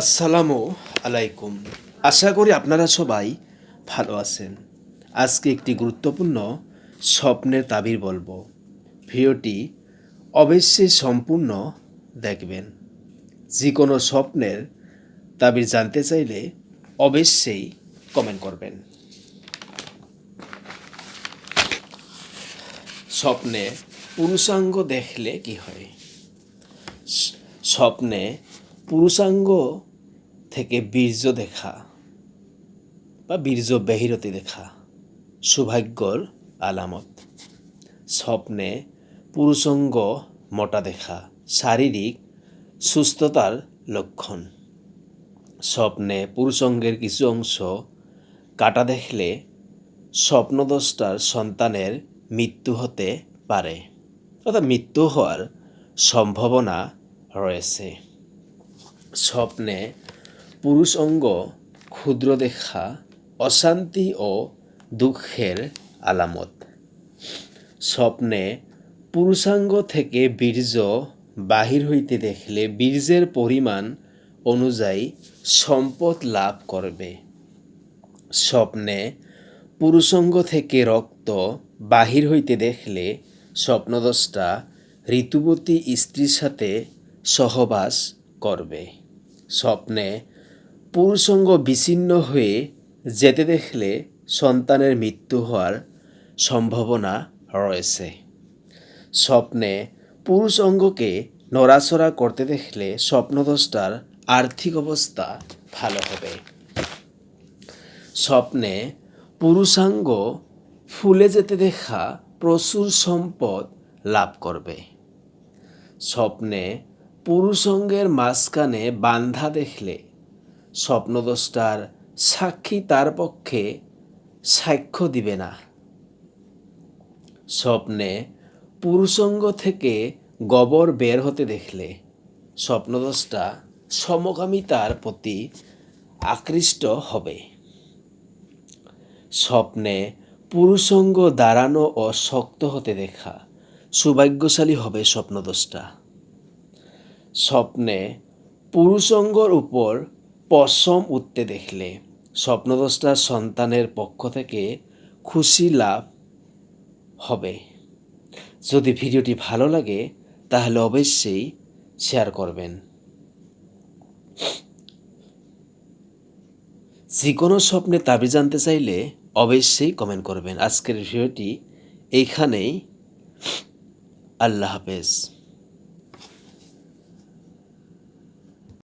আসসালামু আলাইকুম। আশা করি আপনারা সবাই ভালো আছেন। আজকে একটি গুরুত্বপূর্ণ স্বপ্নের তাবির বলব। ভিডিওটি অবশ্যই সম্পূর্ণ দেখবেন। যে কোনো স্বপ্নের তাবির জানতে চাইলে অবশ্যই কমেন্ট করবেন। স্বপ্নে পুরুষাঙ্গ দেখলে কি হয়? স্বপ্নে পুরুষাঙ্গ থেকে বীর্য দেখা বা বীর্য বেহিরতি দেখা, সৌভাগ্যর আলামত। স্বপ্নে পুরুষাঙ্গ মোটা দেখা, শারীরিক সুস্থতার লক্ষণ। স্বপ্নে পুরুষাঙ্গের কিছু অংশ কাটা দেখলে স্বপ্নদষ্টার সন্তানের মৃত্যু হতে পারে, অর্থাৎ মৃত্যু হওয়ার সম্ভাবনা রয়েছে। স্বপ্নে পুরুষ অঙ্গ ক্ষুদ্র দেখা, অশান্তি ও দুঃখের আলামত। স্বপ্নে পুরুষাঙ্গ থেকে বীর্য বাহির হইতে দেখলে বীর্যের পরিমাণ অনুযায়ী সম্পদ লাভ করবে স্বপ্নে পুরুষঙ্গ থেকে রক্ত বাহির হইতে দেখলে স্বপ্নদষ্টা ঋতুবতী স্ত্রীর সাথে সহবাস করবে স্বপ্নে পুরুষঙ্গ বিচ্ছিন্ন হয়ে যেতে দেখলে সন্তানের মৃত্যু হওয়ার সম্ভাবনা রয়েছে। স্বপ্নে পুরুষ অঙ্গকে নড়াচড়া করতে দেখলে স্বপ্নদষ্টার আর্থিক অবস্থা ভালো হবে। স্বপ্নে পুরুষাঙ্গ ফুলে যেতে দেখা প্রচুর সম্পদ লাভ করবে। স্বপ্নে পুরুষঙ্গের মাঝখানে বান্ধা দেখলে স্বপ্নদষ্টার সাক্ষী তার পক্ষে সাক্ষ্য দিবে না। স্বপ্নে পুরুষঙ্গ থেকে গবর বের হতে দেখলে স্বপ্নদষ্টা সমকামিতার প্রতি আকৃষ্ট হবে। স্বপ্নে পুরুষঙ্গ দাঁড়ানো ও শক্ত হতে দেখা, সৌভাগ্যশালী হবে স্বপ্নদোষটা স্বপ্নে পুরুষঙ্গর উপর পশম উঠতে দেখলে। স্বপ্নদোষটার সন্তানের পক্ষ থেকে খুশি লাভ হবে। যদি ভিডিওটি ভালো লাগে, তাহলে অবশ্যই শেয়ার করবেন। যে কোনো স্বপ্নে তাবি জানতে চাইলে অবশ্যই কমেন্ট করবেন। আজকের ভিডিওটি এইখানেই আল্লাহ হাফেজ।